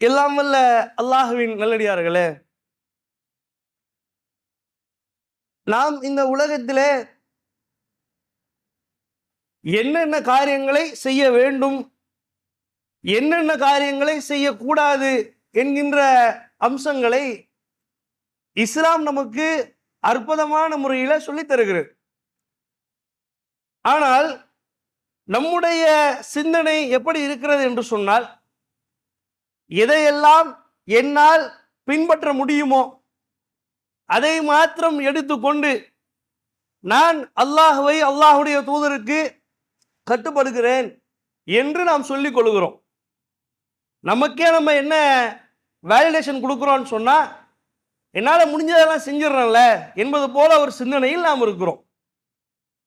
எல்லாம் வல்ல அல்லாஹுவின் நல்லடியார்களே. நாம் இந்த உலகத்திலே என்னென்ன காரியங்களை செய்ய வேண்டும் என்னென்ன காரியங்களை செய்யக்கூடாது என்கின்ற அம்சங்களை இஸ்லாம் நமக்கு அற்புதமான முறையில் சொல்லித் தருகிறது. ஆனால் நம்முடைய சிந்தனை எப்படி இருக்கிறது என்று சொன்னால் எதையெல்லாம் என்னால் பின்பற்ற முடியுமோ அதை மாத்திரம் எடுத்துக்கொண்டு நான் அல்லாஹுவை அல்லாஹுடைய தூதருக்கு கட்டுப்படுகிறேன் என்று நாம் சொல்லிக் கொள்கிறோம். நமக்கே நம்ம என்ன வேலிடேஷன் கொடுக்குறோன்னு சொன்னால் என்னால் முடிஞ்சதெல்லாம் செஞ்சிடறேன்ல என்பது போல ஒரு சிந்தனையில் நாம் இருக்கிறோம்.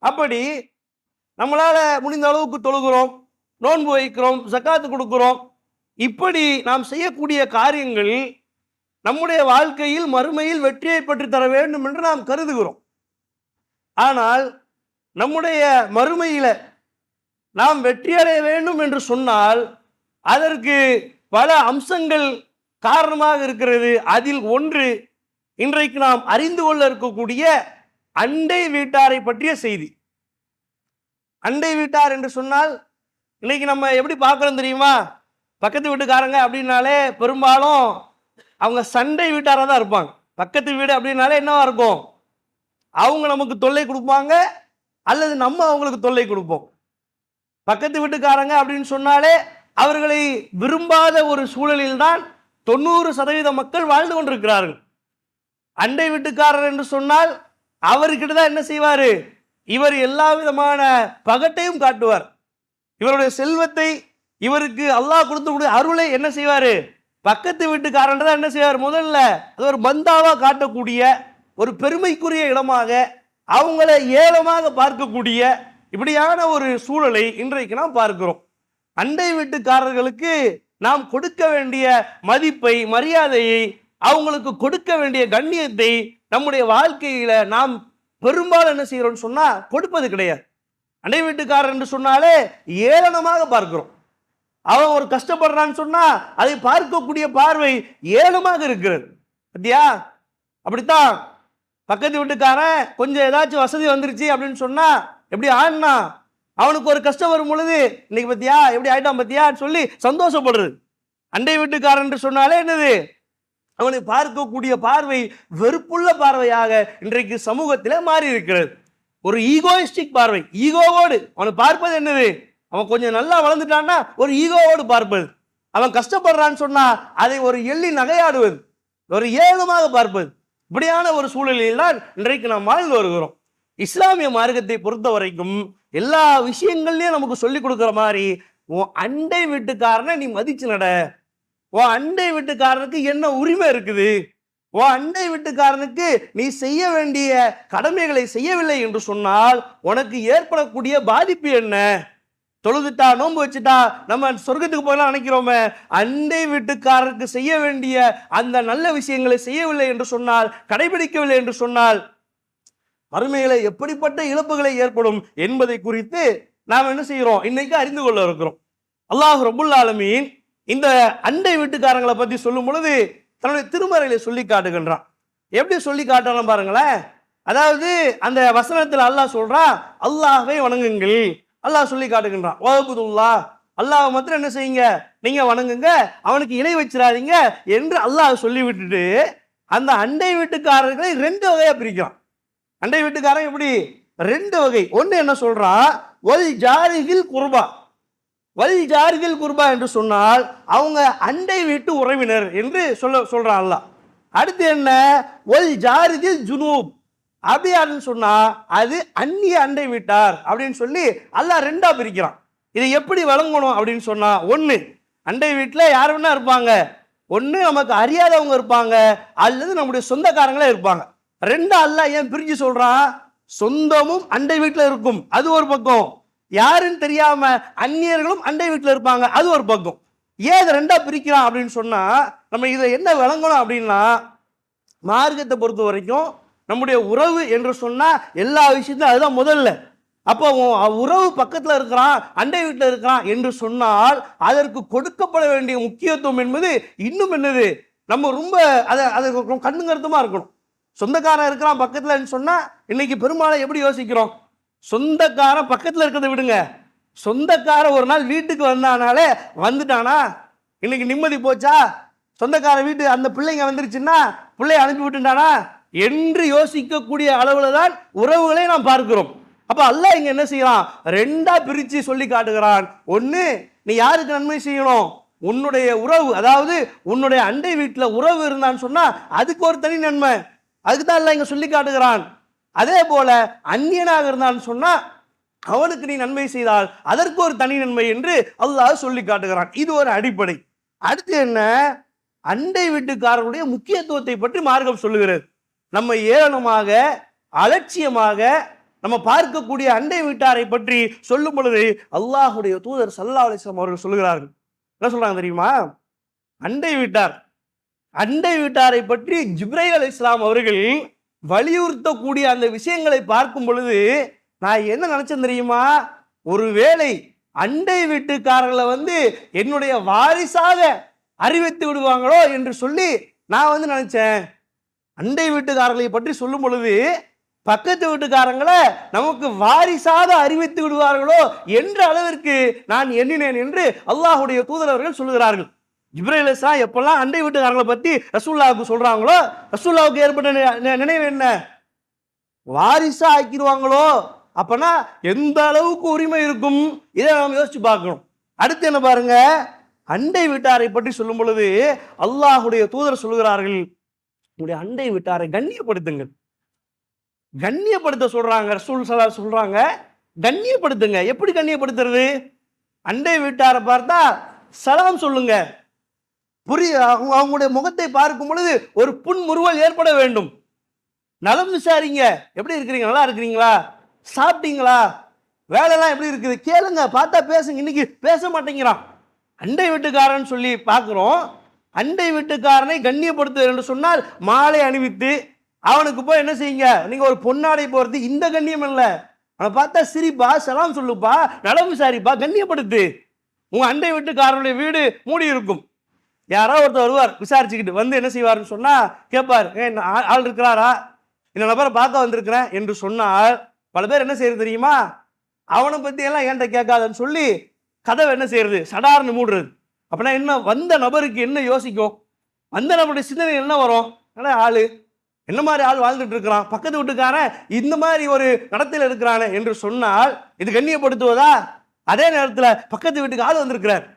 அப்படி நம்மளால் முடிந்த அளவுக்கு தொழுகிறோம் நோன்பு வைக்கிறோம் ஜக்காத்து கொடுக்குறோம் இப்படி நாம் செய்யக்கூடிய காரியங்கள் நம்முடைய வாழ்க்கையில் மறுமையில் வெற்றியை பெற்று தர வேண்டும் என்று நாம் கருதுகிறோம். ஆனால் நம்முடைய மறுமையில் நாம் வெற்றியடைய வேண்டும் என்று சொன்னால் அதற்கு பல அம்சங்கள் காரணமாக இருக்கிறது. அதில் ஒன்று இன்றைக்கு நாம் அறிந்து கொள்ள இருக்கக்கூடிய அண்டை வீட்டாரை பற்றிய செய்தி. அண்டை வீட்டார் என்று சொன்னால் இன்னைக்கு நம்ம எப்படி பார்க்குறோம் தெரியுமா? பக்கத்து வீட்டுக்காரங்க அப்படின்னாலே பெரும்பாலும் அவங்க சண்டை வீட்டாராக தான் இருப்பாங்க. பக்கத்து வீடு அப்படின்னாலே என்னவா இருக்கும்? அவங்க நமக்கு தொல்லை கொடுப்பாங்க அல்லது நம்ம அவங்களுக்கு தொல்லை கொடுப்போம். பக்கத்து வீட்டுக்காரங்க அப்படின்னு சொன்னாலே அவர்களை விரும்பாத ஒரு சூழலில் தான் தொண்ணூறு சதவீத மக்கள் வாழ்ந்து கொண்டிருக்கிறார்கள். அண்டை வீட்டுக்காரர் என்று சொன்னால் அவர்கிட்ட தான் என்ன செய்வார்? இவர் எல்லா விதமான பகட்டையும் காட்டுவார். இவருடைய செல்வத்தை இவருக்கு அல்லாஹ் கொடுத்து அருளை என்ன செய்வார்? பக்கத்து வீட்டுக்காரன் தான் என்ன செய்வார்? முதல்ல அது ஒரு பந்தாவாக காட்டக்கூடிய ஒரு பெருமைக்குரிய இடமாக அவங்கள ஏலமாக பார்க்கக்கூடிய இப்படியான ஒரு சூழலை இன்றைக்கு நாம் பார்க்கிறோம். அண்டை வீட்டுக்காரர்களுக்கு நாம் கொடுக்க வேண்டிய மதிப்பை மரியாதையை அவங்களுக்கு கொடுக்க வேண்டிய கண்ணியத்தை நம்முடைய வாழ்க்கையில நாம் பெரும்பாலும் என்ன செய்கிறோம்னு சொன்னால் கொடுப்பது கிடையாது. அண்டை வீட்டுக்காரர் என்று சொன்னாலே ஏளனமாக பார்க்கிறோம். அவன் ஒரு கஷ்டப்படுறான்னு சொன்னா அதை பார்க்கக்கூடிய பார்வை ஏழுமாக இருக்கிறது. பத்தியா? அப்படித்தான் பக்கத்து வீட்டுக்காரன் கொஞ்சம் ஏதாச்சும் வசதி வந்துருச்சு அப்படின்னு சொன்னா எப்படி ஆடினா அவனுக்கு ஒரு கஷ்டம் வரும் பொழுது இன்னைக்கு பத்தியா? எப்படி ஆயிட்டான் பத்தியான்னு சொல்லி சந்தோஷப்படுறது. அண்டை வீட்டுக்காரன் சொன்னாலே என்னது? அவனை பார்க்கக்கூடிய பார்வை வெறுப்புள்ள பார்வையாக இன்றைக்கு சமூகத்தில் மாறி இருக்கிறது ஒரு ஈகோயிஸ்டிக் பார்வை ஈகோவோடு அவனை பார்ப்பது என்னது? அவன் கொஞ்சம் நல்லா வளர்ந்துட்டான்னா ஒரு ஈகோவோடு பார்ப்பது. அவன் கஷ்டப்படுறான்னு சொன்னால் அதை ஒரு எள்ளி நகையாடுவது. ஒரு ஏழுமாக பார்ப்பது. இப்படியான ஒரு சூழலில் தான் இன்றைக்கு நாம் வாழ்ந்து வருகிறோம். இஸ்லாமிய மார்க்கத்தை பொறுத்த வரைக்கும் எல்லா விஷயங்கள்லையும் நமக்கு சொல்லிக் கொடுக்குற மாதிரி உன் அண்டை வீட்டுக்காரனை நீ மதிச்சு நட. உன் அண்டை வீட்டுக்காரனுக்கு என்ன உரிமை இருக்குது? உன் அண்டை வீட்டுக்காரனுக்கு நீ செய்ய வேண்டிய கடமைகளை செய்யவில்லை என்று சொன்னால் உனக்கு ஏற்படக்கூடிய பாதிப்பு என்ன? தொழுதுட்டா நோன்பு வச்சுட்டா நம்ம சொர்க்கத்துக்கு போகலாம் நினைக்கிறோமே அண்டை வீட்டுக்காரருக்கு செய்ய வேண்டிய அந்த நல்ல விஷயங்களை செய்யவில்லை என்று சொன்னால் கடைபிடிக்கவில்லை என்று சொன்னால் மறுமையில எப்படிப்பட்ட இழப்புகளை ஏற்படும் என்பதை குறித்து நாம் என்ன செய்கிறோம்? இன்னைக்கு அறிந்து கொள்ள இருக்கிறோம். அல்லாஹ் ரபுல் ஆலமீன் இந்த அண்டை வீட்டுக்காரங்களை பத்தி சொல்லும் பொழுது தன்னுடைய திருமறையில சொல்லி காட்டுகின்றான். எப்படி சொல்லி காட்டணும் பாருங்களேன். அதாவது அந்த வசனத்தில் அல்லாஹ் சொல்றான் அல்லாஹை வணங்குங்கள். அல்லாஹ் சொல்லி காட்டுகின்றான். வகுப்புதுல்லா அல்லாஹ் மாத்திரம் என்ன செய்யுங்க? நீங்க வணங்குங்க. அவனுக்கு இணை வச்சிடாதீங்க என்று அல்லாஹ் சொல்லி விட்டுட்டு அந்த அண்டை வீட்டுக்காரர்களை ரெண்டு வகையா பிரிக்கிறான். அண்டை வீட்டுக்காரன் எப்படி? ரெண்டு வகை. ஒன்று என்ன சொல்றான் வல் ஜாரிகில் குர்பா. வல் ஜாரிகில் குர்பா என்று சொன்னால் அவங்க அண்டை வீட்டு உறவினர் என்று சொல்ல சொல்றான் அல்லாஹ். அடுத்து என்ன? ஒல் ஜாரிதில் ஜுனூப். அபியார்னு சொன்னால் அது அந்நிய அண்டை வீட்டார் அப்படின்னு சொல்லி அல்லாஹ் ரெண்டாக பிரிக்கிறான். இதை எப்படி வழங்கணும் அப்படின்னு சொன்னால் ஒன்று அண்டை வீட்டில் யார் வேணா இருப்பாங்க. ஒன்று நமக்கு அறியாதவங்க இருப்பாங்க. அல்லது நம்முடைய சொந்தக்காரங்களே இருப்பாங்க. ரெண்டு அல்லாஹ் ஏன் பிரிஞ்சு சொல்கிறான் சொந்தமும் அண்டை வீட்டில் இருக்கும். அது ஒரு பக்கம். யாருன்னு தெரியாமல் அந்நியர்களும் அண்டை வீட்டில் இருப்பாங்க. அது ஒரு பக்கம். ஏன் இதை ரெண்டாக பிரிக்கிறான் அப்படின்னு சொன்னால் நம்ம இதை என்ன விளங்கணும் அப்படின்னா மார்க்கத்தை பொறுத்த வரைக்கும் நம்முடைய உறவு என்று சொன்னால் எல்லா விஷயத்தையும் அதுதான் முதல்ல. அப்போ உறவு பக்கத்தில் இருக்கிறான் அண்டை வீட்டில் இருக்கிறான் என்று சொன்னால் அதற்கு கொடுக்கப்பட வேண்டிய முக்கியத்துவம் என்பது இன்னும் என்னது? நம்ம ரொம்ப அதை அது கண்ணுங்கருத்தமாக இருக்கணும். சொந்தக்காரன் இருக்கிறான் பக்கத்தில் சொன்னால் இன்னைக்கு பெருமாளை எப்படி யோசிக்கிறோம்? சொந்தக்காரன் பக்கத்தில் இருக்கிறத விடுங்க. சொந்தக்காரன் ஒரு நாள் வீட்டுக்கு வந்தானாலே வந்துட்டானா? இன்னைக்கு நிம்மதி போச்சா? சொந்தக்காரன் வீட்டு அந்த பிள்ளைங்க வந்துருச்சுன்னா பிள்ளைய அனுப்பி விட்டுட்டானா? என்று யோசிக்கக்கூடிய அளவில் தான் உறவுகளை நாம் பார்க்கிறோம். அப்போ அல்லாஹ் இங்கே என்ன செய்யலாம் ரெண்டாக பிரித்து சொல்லி காட்டுகிறான். ஒன்று நீ யாருக்கு நன்மை செய்யணும்? உன்னுடைய உறவு அதாவது உன்னுடைய அண்டை வீட்டில் உறவு இருந்தான்னு சொன்னால் அதுக்கு ஒரு தனி நன்மை. அதுக்கு தான் அல்லாஹ் இங்கே சொல்லி காட்டுகிறான். அதே போல அந்நியனாக இருந்தான்னு சொன்னால் அவனுக்கு நீ நன்மை செய்தால் அதற்கு ஒரு தனி நன்மை என்று அல்லாஹ் சொல்லி காட்டுகிறான். இது ஒரு அடிப்படை. அடுத்து என்ன? அண்டை வீட்டுக்காரருடைய முக்கியத்துவத்தை பற்றி மார்க்கம் சொல்லுகிறது. நம்ம ஏளனமாக அலட்சியமாக நம்ம பார்க்கக்கூடிய அண்டை வீட்டாரை பற்றி சொல்லும் பொழுது அல்லாஹுடைய தூதர் சல்லா அலிஸ்லாம் அவர்கள் சொல்லுகிறார்கள். என்ன சொல்றாங்க தெரியுமா? அண்டை வீட்டார் அண்டை வீட்டாரை பற்றி ஜிப்ரைல் அலி இஸ்லாம் அவர்கள் வலியுறுத்தக்கூடிய அந்த விஷயங்களை பார்க்கும் பொழுது நான் என்ன நினைச்சேன் தெரியுமா? ஒருவேளை அண்டை வீட்டுக்காரர்களை வந்து என்னுடைய வாரிசாக அறிவித்து விடுவாங்களோ என்று சொல்லி நான் வந்து நினைச்சேன். அண்டை வீட்டுக்காரர்களை பற்றி சொல்லும் பொழுது பக்கத்து வீட்டுக்காரங்களை நமக்கு வாரிசாக அறிவித்து விடுவார்களோ என்ற அளவிற்கு நான் எண்ணினேன் என்று அல்லாஹுடைய தூதரவர்கள் சொல்லுகிறார்கள். இப்ராஹிம் அலிஸ்லாம் எப்பெல்லாம் அண்டை வீட்டுக்காரங்களை பற்றி ரசூல்லாவுக்கு சொல்கிறாங்களோ ரசூல்லாவுக்கு ஏற்பட்ட நி- நினைவு என்ன? வாரிசா ஆக்கிடுவாங்களோ? அப்பனா எந்த அளவுக்கு உரிமை இருக்கும்? இதை நாம் யோசிச்சு பார்க்கணும். அடுத்து என்ன பாருங்க? அண்டை வீட்டாரை பற்றி சொல்லும் பொழுது அல்லாஹுடைய தூதர் சொல்லுகிறார்கள் உங்களுடைய அண்டை வீட்டாரை கண்ணியப்படுத்துங்கள். கண்ணியப்படுத்த சொல்றாங்க ரசூல் சலார் சொல்றாங்க கண்ணியப்படுத்துங்க. எப்படி கண்ணியப்படுத்துறது? அண்டை வீட்டாரை பார்த்தா சலாம் சொல்லுங்க. புரிய அவங்க- அவங்களுடைய முகத்தை பார்க்கும் பொழுது ஒரு புன்முறுவல் ஏற்பட வேண்டும். நலம் விசாரிங்க. எப்படி இருக்கிறீங்க? நல்லா இருக்கிறீங்களா? சாப்பிட்டீங்களா? வேலைலாம் எப்படி இருக்குது? கேளுங்க. பார்த்தா பேசுங்க. இன்னைக்கு பேச மாட்டேங்கிறான். அண்டை வீட்டுக்காரன் சொல்லி பார்க்குறோம். அண்டை வீட்டுக்காரனை கண்ணியப்படுத்துவது என்று சொன்னால் மாலை அணிவித்து அவனுக்கு போய் என்ன செய்யுங்க? நீங்கள் ஒரு பொன்னாடை போகிறது இந்த கண்ணியம் இல்லை. அவனை பார்த்தா சிரிப்பா சலாம் சொல்லுப்பா நடவு சாரிப்பா கண்ணியப்படுத்து. உங்கள் அண்டை வீட்டுக்காரனுடைய வீடு மூடி இருக்கும். யாரோ ஒருத்தர் வருவார் விசாரிச்சுக்கிட்டு வந்து என்ன செய்வார்னு சொன்னால் கேட்பார். ஏ ஆள் ஆள் இருக்கிறாரா? இந்த நபரை பார்க்க வந்திருக்கிறேன் என்று சொன்னால் பல பேர் என்ன செய்யறது தெரியுமா? அவனை பற்றியெல்லாம் எல்லாம் என்கிட்ட கேட்காதன்னு சொல்லி கதவை என்ன செய்யறது? சடார்னு மூடுறது. அப்படின்னா என்ன வந்த நபருக்கு என்ன யோசிக்கும்? வந்த நபருடைய சிந்தனை என்ன வரும்? என்ன ஆள்? என்ன மாதிரி ஆள் வாழ்ந்துட்டு இருக்கிறான்? பக்கத்து வீட்டுக்காரன் இந்த மாதிரி ஒரு நடத்தில் இருக்கிறானே என்று சொன்னால் இது கண்ணியப்படுத்துவதா? அதே நேரத்தில் பக்கத்து வீட்டுக்கு ஆள் வந்திருக்கிறார்.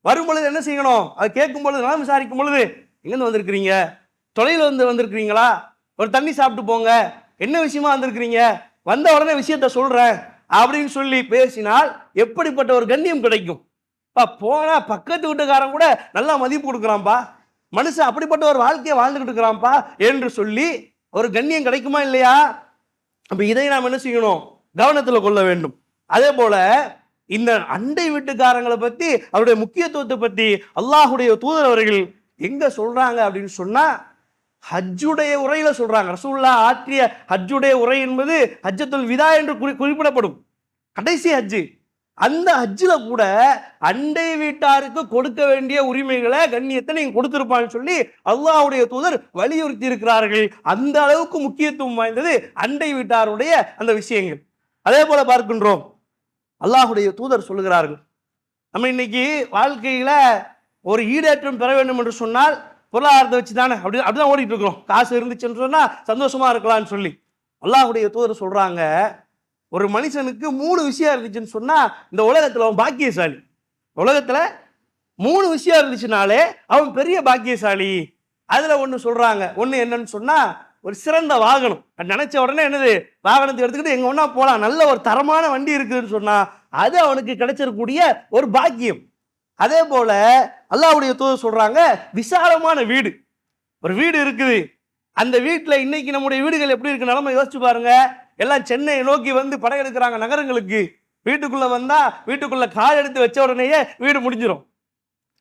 வரும் பொழுது என்ன செய்யணும்? அதை கேட்கும் பொழுது நலம் விசாரிக்கும் பொழுது எங்கேருந்து வந்திருக்கிறீங்க? தொலைவில் வந்து வந்திருக்கிறீங்களா? ஒரு தண்ணி சாப்பிட்டு போங்க. என்ன விஷயமா வந்திருக்கிறீங்க? வந்த உடனே விஷயத்த சொல்கிறேன் அப்படின்னு சொல்லி பேசினால் எப்படிப்பட்ட ஒரு கண்ணியம் கிடைக்கும்? போனா பக்கத்து வீட்டுக்காரன் கூட நல்லா மதிப்பு கொடுக்குறான்ப்பா மனுஷன் அப்படிப்பட்ட ஒரு வாழ்க்கையை வாழ்ந்துகிட்டு இருக்கிறான்ப்பா என்று சொல்லி ஒரு கண்ணியம் கிடைக்குமா இல்லையா? அப்ப இதை நாம் என்ன செய்யணும்? கவனத்தில் கொள்ள வேண்டும். அதே போல இந்த அண்டை வீட்டுக்காரங்களை பத்தி அவருடைய முக்கியத்துவத்தை பத்தி அல்லாஹுடைய தூதர் அவர்கள் எங்க சொல்றாங்க அப்படின்னு சொன்னா ஹஜ்ஜுடைய உரையில சொல்றாங்க. ரசூல்லா ஆற்றிய ஹஜ்ஜுடைய உரை என்பது ஹஜ்ஜத்துல் விதா என்று குறி- குறிப்பிடப்படும். கடைசி ஹஜ்ஜு. அந்த ஹஜ்ஜில் கூட அண்டை வீட்டாருக்கு கொடுக்க வேண்டிய உரிமைகளை கண்ணியத்தை நீங்கள் கொடுத்துருப்பான்னு சொல்லி அல்லாவுடைய தூதர் வலியுறுத்தி இருக்கிறார்கள். அந்த அளவுக்கு முக்கியத்துவம் வாய்ந்தது அண்டை வீட்டாருடைய அந்த விஷயங்கள். அதே போல பார்க்கின்றோம். அல்லாஹுடைய தூதர் சொல்லுகிறார்கள். நம்ம இன்னைக்கு வாழ்க்கையில் ஒரு ஈடேற்றம் பெற வேண்டும் என்று சொன்னால் பொருளாதாரத்தை வச்சு தானே அப்படி அப்படிதான் ஓடிட்டு இருக்கிறோம். காசு இருந்துச்சுன்னு சொன்னால் சந்தோஷமா இருக்கலாம்னு சொல்லி. அல்லாஹுடைய தூதர் சொல்றாங்க ஒரு மனுஷனுக்கு மூணு விஷயம் இருந்துச்சுன்னு சொன்னால் இந்த உலகத்தில் அவன் பாக்கியசாலி. உலகத்தில் மூணு விஷயம் இருந்துச்சுனாலே அவன் பெரிய பாக்கியசாலி. அதில் ஒன்று சொல்கிறாங்க ஒன்று என்னன்னு சொன்னால் ஒரு சிறந்த வாகனம். நினச்ச உடனே என்னது வாகனத்தை எடுத்துக்கிட்டு எங்கே ஒன்றா போகலாம் நல்ல ஒரு தரமான வண்டி இருக்குதுன்னு சொன்னால் அது அவனுக்கு கிடைச்சிருக்கக்கூடிய ஒரு பாக்கியம். அதே போல் அல்லாவுடைய தூதர் சொல்கிறாங்க விசாலமான வீடு. ஒரு வீடு இருக்குது. அந்த வீட்டில் இன்னைக்கு நம்முடைய வீடுகள் எப்படி இருக்கு நிலைமை யோசிச்சு பாருங்க. எல்லாம் சென்னையை நோக்கி வந்து படையெடுக்கிறாங்க நகரங்களுக்கு. வீட்டுக்குள்ளே வந்தால் வீட்டுக்குள்ளே கால் எடுத்து வச்ச உடனேயே வீடு முடிஞ்சிடும்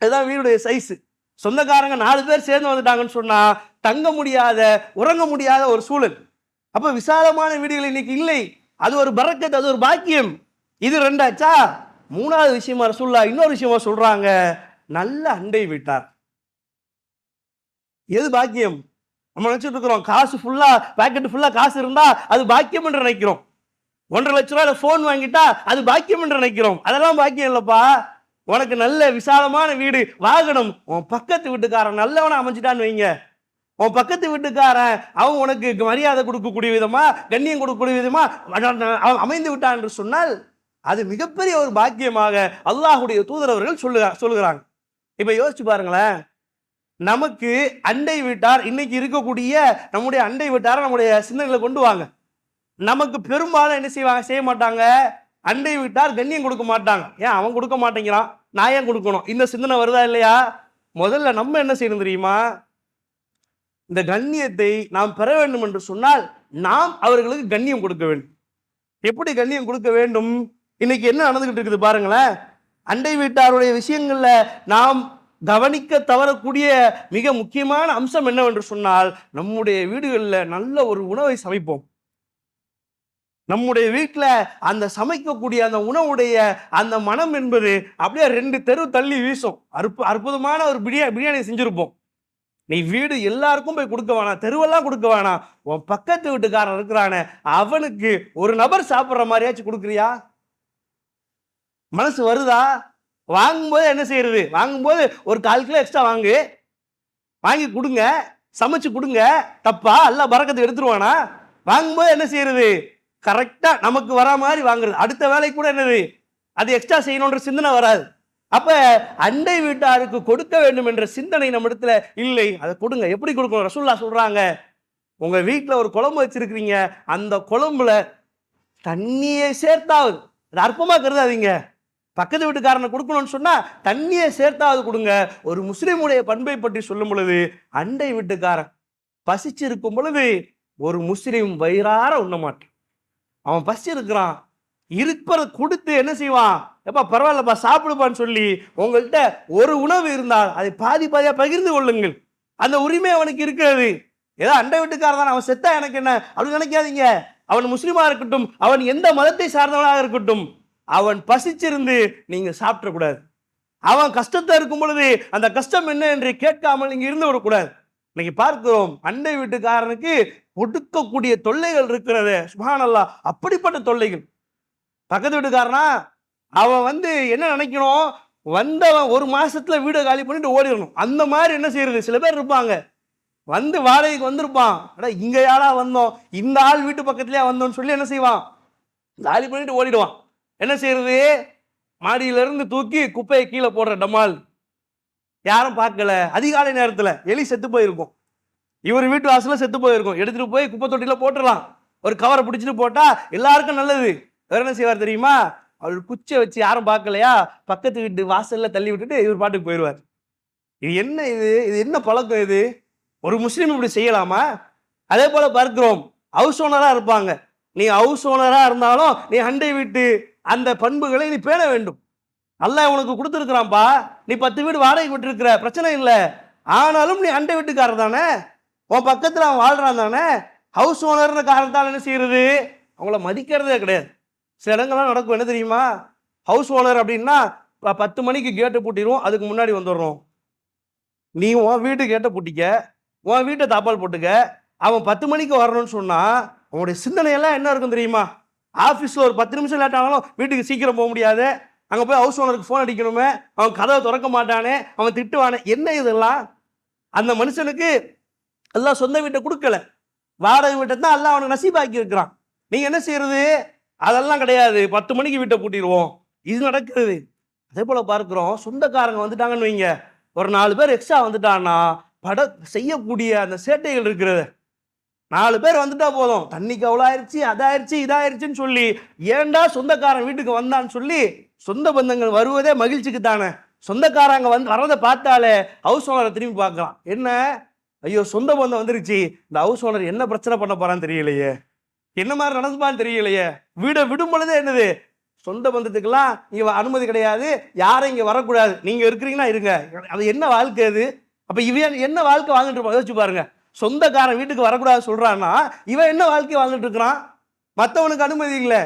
இதுதான் வீடுடைய சைஸு சொந்தக்காரங்க நாலு பேர் சேர்ந்து வந்துட்டாங்கன்னு சொன்னால் தங்க முடியாத உறங்க முடியாத ஒரு சூழல். அப்போ விசாலமான வீடுகள் இன்னைக்கு இல்லை. அது ஒரு பறக்கத்து அது ஒரு பாக்கியம். இது ரெண்டாச்சா? மூணாவது விஷயமா ரசூல்லா இன்னொரு விஷயமா சொல்றாங்க. நல்ல அண்டை விட்டார். எது பாக்கியம்? நம்ம நினச்சிட்டு இருக்கிறோம் காசு ஃபுல்லாக பேக்கெட் ஃபுல்லாக காசு இருந்தால் அது பாக்கியம் என்று நினைக்கிறோம். ஒன்றரை லட்ச ரூபாயில ஃபோன் வாங்கிட்டா அது பாக்கியம் என்று நினைக்கிறோம். அதெல்லாம் பாக்கியம் இல்லைப்பா. உனக்கு நல்ல விசாலமான வீடு வாகனம். உன் பக்கத்து வீட்டுக்காரன் நல்லவனை அமைஞ்சிட்டான்னு வைங்க. உன் பக்கத்து வீட்டுக்காரன் அவன் உனக்கு மரியாதை கொடுக்கக்கூடிய விதமா கண்ணியம் கொடுக்கக்கூடிய விதமா அவன் அமைந்து விட்டான் என்று சொன்னால் அது மிகப்பெரிய ஒரு பாக்கியமாக அல்லாஹுடைய தூதரவர்கள் சொல்லுக சொல்லுகிறாங்க. இப்போ யோசிச்சு பாருங்களேன். நமக்கு அண்டை வீட்டார் இன்னைக்கு இருக்கக்கூடிய நம்முடைய அண்டை வீட்டாரை நம்முடைய சிந்தனைகளை கொண்டு வாங்க. நமக்கு பெரும்பாலும் என்ன செய்வாங்க? செய்ய மாட்டாங்க. அண்டை வீட்டார் கண்ணியம் கொடுக்க மாட்டாங்க. ஏன்? அவன் கொடுக்க மாட்டேங்கிறான். நான் ஏன் கொடுக்கணும்? இந்த சிந்தனை வருதா இல்லையா? முதல்ல நம்ம என்ன செய்யணும் தெரியுமா? இந்த கண்ணியத்தை நாம் பெற வேண்டும் என்று சொன்னால் நாம் அவர்களுக்கு கண்ணியம் கொடுக்க வேண்டும். எப்படி கண்ணியம் கொடுக்க வேண்டும்? இன்னைக்கு என்ன நடந்துகிட்டு இருக்குது பாருங்களேன். அண்டை வீட்டாருடைய விஷயங்கள்ல நாம் கவனிக்க தவறக்கூடிய மிக முக்கியமான அம்சம் என்னவென்று சொன்னால் நம்முடைய வீடுகளில் நல்ல ஒரு உணவை சமைப்போம். நம்முடைய வீட்டில் அந்த சமைக்கக்கூடிய அந்த உணவுடைய அந்த மனம் என்பது அப்படியே ரெண்டு தெரு தள்ளி வீசும். அற்பு அற்புதமான ஒரு பிரியா பிரியாணி செஞ்சுருப்போம். நீ வீடு எல்லாருக்கும் போய் கொடுக்க வேணாம் தெருவெல்லாம் கொடுக்க வேணாம். உன் பக்கத்து வீட்டுக்காரன் இருக்கிறானே அவனுக்கு ஒரு நபர் சாப்பிட்ற மாதிரியாச்சும் கொடுக்குறியா? மனசு வருதா? வாங்கும்போது என்ன செய்யறது? வாங்கும்போது ஒரு கால் கிலோ எக்ஸ்ட்ரா வாங்கு. வாங்கி கொடுங்க. சமைச்சு கொடுங்க. தப்பா? எல்லாம் பறக்கத்தை எடுத்துருவானா? வாங்கும்போது என்ன செய்யறது? கரெக்டாக நமக்கு வரா மாதிரி வாங்குறது. அடுத்த வேலைக்கு கூட என்னது? அது எக்ஸ்ட்ரா செய்யணுன்ற சிந்தனை வராது. அப்போ அண்டை வீட்டாருக்கு கொடுக்க வேண்டும் என்ற சிந்தனை நம்ம இடத்துல இல்லை. அதை கொடுங்க. எப்படி கொடுக்கணும்? ரசூல்லா சொல்கிறாங்க உங்கள் வீட்டில் ஒரு குழம்பு வச்சுருக்கிறீங்க. அந்த குழம்புல தண்ணியை சேர்த்தாவது. அது அற்பமாக கருதாதீங்க. பக்கத்து வீட்டுக்காரனை கொடுக்கணும்னு சொன்னால் தண்ணியை சேர்த்தாவது கொடுங்க. ஒரு முஸ்லீமுடைய பண்பை பற்றி சொல்லும் பொழுது அண்டை வீட்டுக்காரன் பசிச்சிருக்கும் பொழுது ஒரு முஸ்லீம் வயிறார உண்ண மாட்டான். அவன் பசி இருக்கிறான் இருப்பதை கொடுத்து என்ன செய்வான்? எப்பா பரவாயில்லப்பா சாப்பிடுப்பான்னு சொல்லி உங்கள்கிட்ட ஒரு உணவு இருந்தால் அதை பாதி பாதியாக பகிர்ந்து கொள்ளுங்கள். அந்த உரிமை அவனுக்கு இருக்கிறது. ஏதோ அண்டை வீட்டுக்காரன் தான் அவன் செத்தா எனக்கு என்ன? அப்படின்னு நினைக்காதீங்க. அவன் முஸ்லீமாக இருக்கட்டும் அவன் எந்த மதத்தை சார்ந்தவனாக இருக்கட்டும். அவன் பசிச்சிருந்து நீங்க சாப்பிடக்கூடாது அவன் கஷ்டத்தை இருக்கும் பொழுது அந்த கஷ்டம் என்ன என்று கேட்காமல் நீங்க இருந்து விடக்கூடாது. இன்னைக்கு பார்க்கிறோம் அண்டை வீட்டுக்காரனுக்கு ஒடுக்கக்கூடிய தொல்லைகள் இருக்கிறது. சுபானல்லா அப்படிப்பட்ட தொல்லைகள். பக்கத்து வீட்டுக்காரனா அவன் வந்து என்ன நினைக்கணும்? வந்தவன் ஒரு மாசத்துல வீடை காலி பண்ணிட்டு ஓடிடணும். அந்த மாதிரி என்ன செய்யறது? சில பேர் இருப்பாங்க. வந்து வாடகைக்கு வந்திருப்பான். அடா இங்க யாரா வந்தோம்? இந்த ஆள் வீட்டு பக்கத்துலயே வந்தோம்னு சொல்லி என்ன செய்வான்? காலி பண்ணிட்டு ஓடிடுவான். என்ன செய்யறது? மாடியிலிருந்து தூக்கி குப்பையை கீழே போடுற டமால் யாரும் பார்க்கல. அதிகாலை நேரத்தில் எலி செத்து போயிருக்கும். இவர் வீட்டு வாசலில் செத்து போயிருக்கும். எடுத்துட்டு போய் குப்பை தொட்டியில் போட்டுடலாம். ஒரு கவரை பிடிச்சிட்டு போட்டா எல்லாருக்கும் நல்லது. வேற என்ன செய்வார் தெரியுமா? அவர் குச்சை வச்சு யாரும் பார்க்கலையா? பக்கத்து வீட்டு வாசல்ல தள்ளி விட்டுட்டு இவர் பாட்டுக்கு போயிடுவார் இது என்ன இது? இது என்ன பழக்கம் இது? ஒரு முஸ்லீம் இப்படி செய்யலாமா? அதே போல பார்க்கிறோம். ஹவுஸ் ஓனராக இருப்பாங்க. நீ ஹவுஸ் ஓனராக இருந்தாலும் நீ அண்டை வீட்டு அந்த பண்புகளை நீ பேண வேண்டும். அல்லாஹ் உனக்கு கொடுத்துருக்குறான்ப்பா நீ பத்து வீடு வாடகை விட்டுருக்கிற பிரச்சனை இல்லை. ஆனாலும் நீ அண்டை வீட்டுக்காரர் தானே? உன் பக்கத்தில் அவன் வாழ்கிறான் தானே? ஹவுஸ் ஓனர்னு காரணத்தால் என்ன செய்கிறது அவங்கள மதிக்கிறதே கிடையாது. சில இடங்கள்லாம் நடக்கும். என்ன தெரியுமா? ஹவுஸ் ஓனர் அப்படின்னா பத்து மணிக்கு கேட்டை பூட்டிடுவோம் அதுக்கு முன்னாடி வந்துடுறோம். நீ உன் வீட்டு கேட்டை பூட்டிக்க உன் வீட்டை தாப்பால் போட்டுக்க. அவன் பத்து மணிக்கு வரணும்னு சொன்னால் அவனுடைய சிந்தனையெல்லாம் என்ன இருக்கும் தெரியுமா? ஆஃபீஸில் ஒரு பத்து நிமிஷம் லேட் ஆனாலும் வீட்டுக்கு சீக்கிரம் போக முடியாது. அங்கே போய் ஹவுஸ் ஓனருக்கு ஃபோன் அடிக்கணுமே. அவன் கதவை திறக்க மாட்டானே. அவன் திட்டுவானே. என்ன இதெல்லாம்? அந்த மனுஷனுக்கு எல்லாம் சொந்த வீட்டை கொடுக்கல. வாடகை வீட்டை தான் எல்லாம் அவனுக்கு நசீபாக்கி இருக்கிறான். நீங்கள் என்ன செய்யறது? அதெல்லாம் கிடையாது. பத்து மணிக்கு வீட்டை பூட்டிடுவோம். இது நடக்கிறது. அதே போல் பார்க்குறோம். சொந்தக்காரங்க வந்துட்டாங்கன்னு வைங்க. ஒரு நாலு பேர் எக்ஸ்ட்ரா வந்துட்டான்னா பட செய்யக்கூடிய அந்த சேட்டைகள் இருக்கிறது. நாலு பேர் வந்துட்டா போதும். தண்ணிக்கு அவ்வளோ ஆயிடுச்சு அதாயிருச்சு இதாயிருச்சுன்னு சொல்லி ஏன்டா சொந்தக்காரன் வீட்டுக்கு வந்தான்னு சொல்லி சொந்த பந்தங்கள் வருவதே மகிழ்ச்சிக்கு தானே. சொந்தக்காரங்க வந்து வரதை பார்த்தாலே ஹவுஸ் ஓனரை திரும்பி பார்க்கலாம். என்ன? ஐயோ சொந்த பந்தம் வந்துருச்சு. இந்த ஹவுஸ் ஓனர் என்ன பிரச்சனை பண்ண போறான்னு தெரியலையே. என்ன மாதிரி நடந்துப்பான்னு தெரியலையே. வீடை விடும் பொழுதே என்னது? சொந்த பந்தத்துக்கெல்லாம் இங்க அனுமதி கிடையாது. யாரும் இங்க வரக்கூடாது. நீங்க இருக்கிறீங்கன்னா இருங்க. அது என்ன வாழ்க்கை அது? அப்ப இவன் என்ன வாழ்க்கை வாழ்ந்துட்டு இருப்பான் யோசிச்சு பாருங்க. சொந்தக்காரன் வீட்டுக்கு வரக்கூடாது சொல்கிறான்னா இவன் என்ன வாழ்க்கை வாழ்ந்துட்டு இருக்கிறான்? மற்றவனுக்கு அனுமதி இல்லை.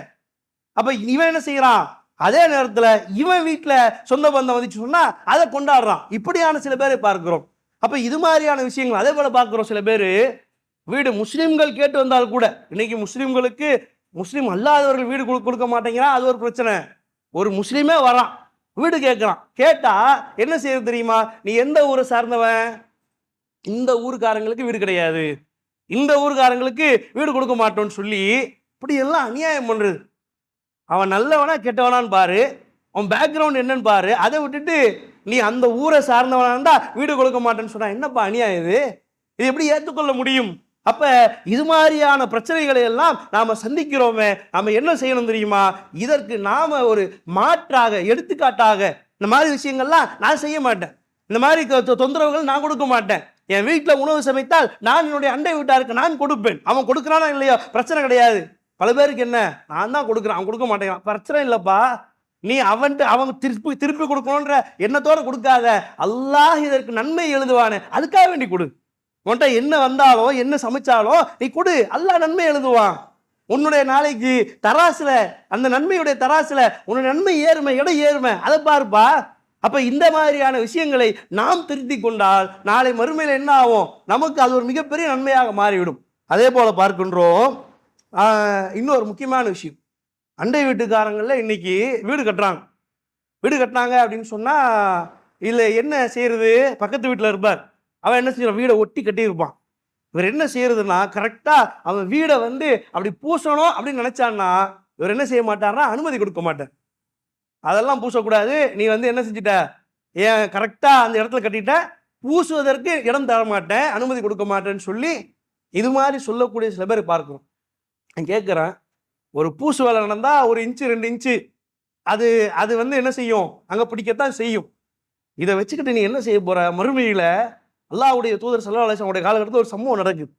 அப்போ இவன் என்ன செய்கிறான் அதே நேரத்தில் இவன் வீட்டில் சொந்த பந்தம் வந்துச்சு சொன்னால் அதை கொண்டாடுறான். இப்படியான சில பேரை பார்க்கிறோம். அப்போ இது மாதிரியான விஷயங்கள் அதே போல் பார்க்குறோம் சில பேர் வீடு முஸ்லீம்கள் கேட்டு வந்தால் கூட இன்னைக்கு முஸ்லீம்களுக்கு முஸ்லீம் அல்லாதவர்கள் வீடு கொடு- கொடுக்க மாட்டேங்கிறான் அது ஒரு பிரச்சனை. ஒரு முஸ்லீமே வரான் வீடு கேட்குறான் கேட்டால் என்ன செய்யறது தெரியுமா? நீ எந்த ஊரை சார்ந்தவன்? இந்த ஊருக்காரங்களுக்கு வீடு கிடையாது. இந்த ஊருக்காரங்களுக்கு வீடு கொடுக்க மாட்டோம்னு சொல்லி இப்படி எல்லாம் அநியாயம் பண்ணுறது அவன் நல்லவனா கெட்டவனான்னு பாரு. அவன் பேக்ரவுண்ட் என்னன்னு பாரு. அதை விட்டுட்டு நீ அந்த ஊரை சார்ந்தவனா இருந்தால் வீடு கொடுக்க மாட்டேன்னு சொன்னா என்னப்பா அநியாயம் இது? இது எப்படி ஏற்றுக்கொள்ள முடியும்? அப்போ இது மாதிரியான பிரச்சனைகளை எல்லாம் நாம் சந்திக்கிறோமே. நாம் என்ன செய்யணும் தெரியுமா? இதற்கு நாம் ஒரு மாற்றாக எடுத்துக்காட்டாக இந்த மாதிரி விஷயங்கள்லாம் நான் செய்ய மாட்டேன். இந்த மாதிரி தொ- தொந்தரவுகள் நான் கொடுக்க மாட்டேன். என் வீட்டில் உணவு சமைத்தால் நான் என்னுடைய அண்டை வீட்டாருக்கு நான் கொடுப்பேன். அவன் கொடுக்குறானா இல்லையோ? பிரச்சனை கிடையாது. பல பேருக்கு என்ன? நான் தான் கொடுக்குறேன். அவன் கொடுக்க மாட்டேங்கிறான். பிரச்சனை இல்லைப்பா. நீ அவன்ட்டு அவன் திருப்பி திருப்பி கொடுக்கணுன்ற எண்ணத்தோடு கொடுக்காத. அல்லாஹ் இதற்கு நன்மை எழுதுவானே. அதுக்காக வேண்டி கொடு. உன்கிட்ட என்ன வந்தாலோ என்ன சமைச்சாலோ நீ கொடு. அல்லாஹ் நன்மை எழுதுவான். உன்னுடைய நாளைக்கு தராசில் அந்த நன்மையுடைய தராசில் உன்னுடைய நன்மை ஏறுமை இடம் ஏறுமை. அதை பாருப்பா. அப்போ இந்த மாதிரியான விஷயங்களை நாம் திருத்தி கொண்டால் நாளை மறுமையில் என்ன ஆகும்? நமக்கு அது ஒரு மிகப்பெரிய நன்மையாக மாறிவிடும். அதே போல் பார்க்கின்றோம் இன்னொரு முக்கியமான விஷயம். அண்டை வீட்டுக்காரங்களில் இன்னைக்கு வீடு கட்டுறாங்க. வீடு கட்டினாங்க அப்படின்னு சொன்னால் இல்லை என்ன செய்கிறது பக்கத்து வீட்டில் இருப்பார். அவன் என்ன செய்யறான்? வீடை ஒட்டி கட்டியிருப்பான். இவர் என்ன செய்யறதுன்னா கரெக்டாக அவன் வீடை வந்து அப்படி பூசணும் அப்படின்னு நினச்சான்னா இவர் என்ன செய்ய மாட்டார்னா அனுமதி கொடுக்க மாட்டார். அதெல்லாம் பூசக்கூடாது. நீ வந்து என்ன செஞ்சிட்ட? ஏன் கரெக்டாக அந்த இடத்துல கட்டிட்ட? பூசுவதற்கு இடம் தர மாட்டேன் அனுமதி கொடுக்க மாட்டேன்னு சொல்லி இது மாதிரி சொல்லக்கூடிய சில பேர் பார்க்குறோம் நான் கேட்குறேன் ஒரு பூசு வேலை நடந்தால் ஒரு இன்ச்சு ரெண்டு இன்ச்சு அது அது வந்து என்ன செய்யும்? அங்கே பிடிக்கத்தான் செய்யும். இதை வச்சுக்கிட்டு நீ என்ன செய்ய போகிற மறுமையில் அல்லாவுடைய தூதர் சல்லா அவருடைய காலகட்டத்தில் ஒரு சம்பவம் நடக்குது.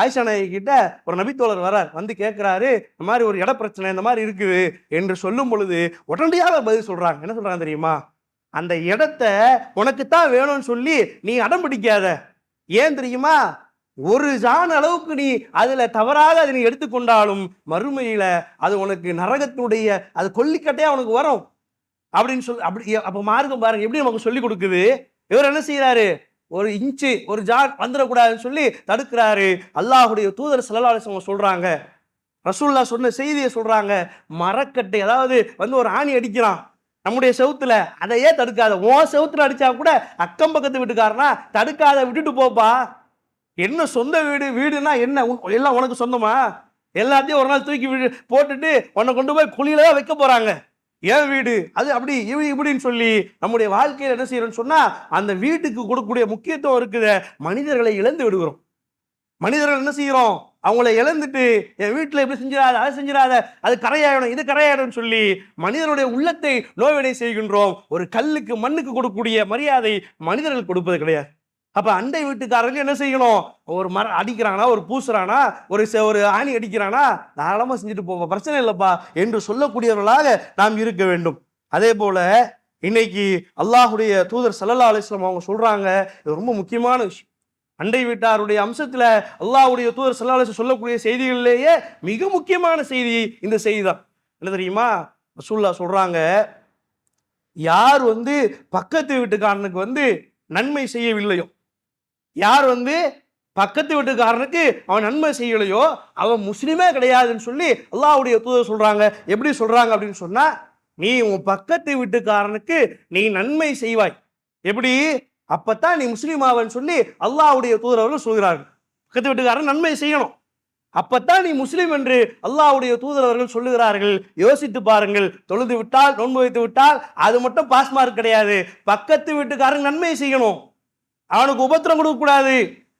ஆயிஷா நாயகி கிட்ட ஒரு நபித்தோழர் வரார் வந்து கேட்குறாரு இந்த மாதிரி ஒரு இட பிரச்சனை இந்த மாதிரி இருக்குது என்று சொல்லும் பொழுது உடனடியாக பதில் சொல்கிறாங்க என்ன சொல்கிறாங்க தெரியுமா? அந்த இடத்த உனக்குத்தான் வேணும்னு சொல்லி நீ அடம் பிடிக்காத. ஏன் தெரியுமா? ஒரு ஜான் அளவுக்கு நீ அதில் தவறாக அதை நீ எடுத்துக்கொண்டாலும் மறுமையில் அது உனக்கு நரகத்தினுடைய அது கொல்லிக்கட்டையாக உனக்கு வரும். அப்படின்னு சொல்லி அப்படி அப்போ மார்க்கம் பாருங்க எப்படி நமக்கு சொல்லி கொடுக்குது? இவர் என்ன செய்கிறாரு ஒரு இன்ச்சு ஒரு ஜான் வந்துடக்கூடாதுன்னு சொல்லி தடுக்கிறாரு. அல்லாஹுடைய தூதர் ஸல்லல்லாஹு சொல்கிறாங்க சொல்றாங்க. ரசூல்லா சொன்ன செய்தியை சொல்றாங்க. மரக்கட்டை அதாவது வந்து ஒரு ஆணி அடிக்கிறான். நம்முடைய செவுத்துல. அதையே தடுக்காத. உன் செவுத்துல அடிச்சா கூட அக்கம் பக்கத்து வீட்டுக்காரனா தடுக்காத விட்டுட்டு போப்பா. என்ன சொந்த வீடு வீடுனா என்ன? எல்லாம் உனக்கு சொந்தமா? எல்லாத்தையும் ஒரு நாள் தூக்கி போட்டுட்டு உன்னை கொண்டு போய் குழியில தான் வைக்க போறாங்க. ஏன் வீடு. அது அப்படி இவ இப்படின்னு சொல்லி நம்முடைய வாழ்க்கையில் என்ன செய்யறோம்னு சொன்னால் அந்த வீட்டுக்கு கொடுக்கக்கூடிய முக்கியத்துவம் இருக்கிற மனிதர்களை இழந்து விடுகிறோம். மனிதர்கள் என்ன செய்கிறோம் அவங்கள இழந்துட்டு என் வீட்டில் இப்படி செஞ்சிடாத அதை செஞ்சிடாத அது கரையாயிடும் இது கரையாயிடும் சொல்லி மனிதனுடைய உள்ளத்தை நோய்வடை செய்கின்றோம். ஒரு கல்லுக்கு மண்ணுக்கு கொடுக்கக்கூடிய மரியாதை மனிதர்கள் கொடுப்பது கிடையாது. அப்போ அண்டை வீட்டுக்காரர்கள் என்ன செய்யணும்? ஒரு மர அடிக்கிறானா ஒரு பூசுறானா ஒரு ஒரு ஆணி அடிக்கிறானா? தாராளமாக செஞ்சுட்டு போவோம் பிரச்சனை இல்லைப்பா என்று சொல்லக்கூடியவர்களாக நாம் இருக்க வேண்டும். அதே போல இன்னைக்கு அல்லாஹுடைய தூதர் சல்லல்லா அலிஸ்லாம் அவங்க சொல்றாங்க இது ரொம்ப முக்கியமான விஷயம். அண்டை வீட்டாருடைய அம்சத்தில் அல்லாஹுடைய தூதர் சல்லா அலிஸ்லாம் சொல்லக்கூடிய செய்திகளிலேயே மிக முக்கியமான செய்தி இந்த செய்தி தான் என்ன தெரியுமா? ரசூல்லா சொல்றாங்க யார் வந்து பக்கத்து வீட்டுக்காரனுக்கு வந்து நன்மை செய்யவில்லையோ யார் வந்து பக்கத்து வீட்டுக்காரனுக்கு அவன் நன்மை செய்யலையோ அவன் முஸ்லீமே கிடையாதுன்னு சொல்லி அல்லாவுடைய தூதர் சொல்கிறாங்க எப்படி சொல்கிறாங்க அப்படின்னு சொன்னால் நீ உன் பக்கத்து வீட்டுக்காரனுக்கு நீ நன்மை செய்வாய். எப்படி? அப்பத்தான் நீ முஸ்லீம் ஆவன்னு சொல்லி அல்லாவுடைய தூதர் அவர்கள் சொல்கிறார்கள். பக்கத்து வீட்டுக்காரன் நன்மை செய்யணும். அப்பத்தான் நீ முஸ்லீம் என்று அல்லாவுடைய தூதர் அவர்கள் சொல்லுகிறார்கள். யோசித்து பாருங்கள். தொழுது விட்டால் நோன்பு வைத்து விட்டால் அது மட்டும் பாஸ் மார்க் கிடையாது. பக்கத்து வீட்டுக்காரன் நன்மை செய்யணும். அவனுக்கு உபத்திரம் கொடுக்கக்கூடாது.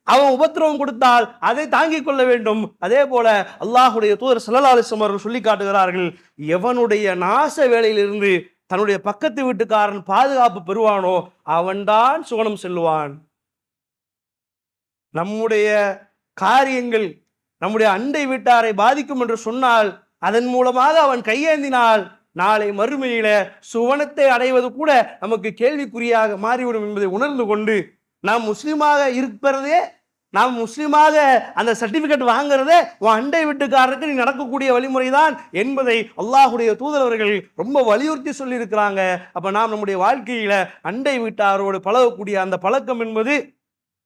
அவன் உபத்திரவம் கொடுத்தால் அதை தாங்கிக் கொள்ள வேண்டும். அதே போல அல்லாஹுடைய தூதர் ஸல்லல்லாஹு அவர்கள் சொல்லி காட்டுகிறார்கள் எவனுடைய நாச வேலையிலிருந்து தன்னுடைய பக்கத்து வீட்டுக்காரன் பாதுகாப்பு பெறுவானோ அவன்தான் சுவனம் செல்லுவான். நம்முடைய காரியங்கள் நம்முடைய அண்டை வீட்டாரை பாதிக்கும் என்று சொன்னால் அதன் மூலமாக அவன் கையேந்தினால் நாளை மறுமையில சுவனத்தை அடைவது கூட நமக்கு கேள்விக்குறியாக மாறிவிடும் என்பதை உணர்ந்து கொண்டு நாம் முஸ்லீமாக இருப்பதே நாம் முஸ்லீமாக அந்த சர்டிஃபிகேட் வாங்குறதே உன் அண்டை வீட்டுக்காரருக்கு நீ நடக்கக்கூடிய வழிமுறை தான் என்பதை அல்லாஹுடைய தூதரவர்கள் ரொம்ப வலியுறுத்தி சொல்லியிருக்கிறாங்க. அப்போ நாம் நம்முடைய வாழ்க்கையில் அண்டை வீட்டாரோடு பழகக்கூடிய அந்த பழக்கம் என்பது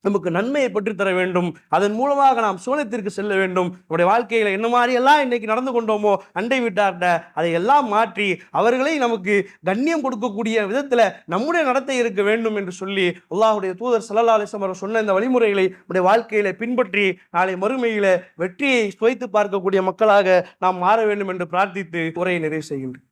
நமக்கு நன்மையை பெற்றுத்தர வேண்டும். அதன் மூலமாக நாம் சோனத்திற்கு செல்ல வேண்டும். நம்முடைய வாழ்க்கையில் என்ன மாதிரி எல்லாம் இன்னைக்கு நடந்து கொண்டோமோ அண்டை வீட்டார்கிட்ட அதை எல்லாம் மாற்றி அவர்களை நமக்கு கண்ணியம் கொடுக்கக்கூடிய விதத்தில் நம்முடைய நடத்தை இருக்க வேண்டும் என்று சொல்லி அல்லாஹுடைய தூதர் சல்லா அலிஸ்லாம் அவர் சொன்ன இந்த வழிமுறைகளை நம்முடைய வாழ்க்கையில பின்பற்றி நாளை மறுமையில வெற்றியை சுவைத்து பார்க்கக்கூடிய மக்களாக நாம் மாற வேண்டும் என்று பிரார்த்தித்து உரையை நிறைவு செய்கின்றேன்.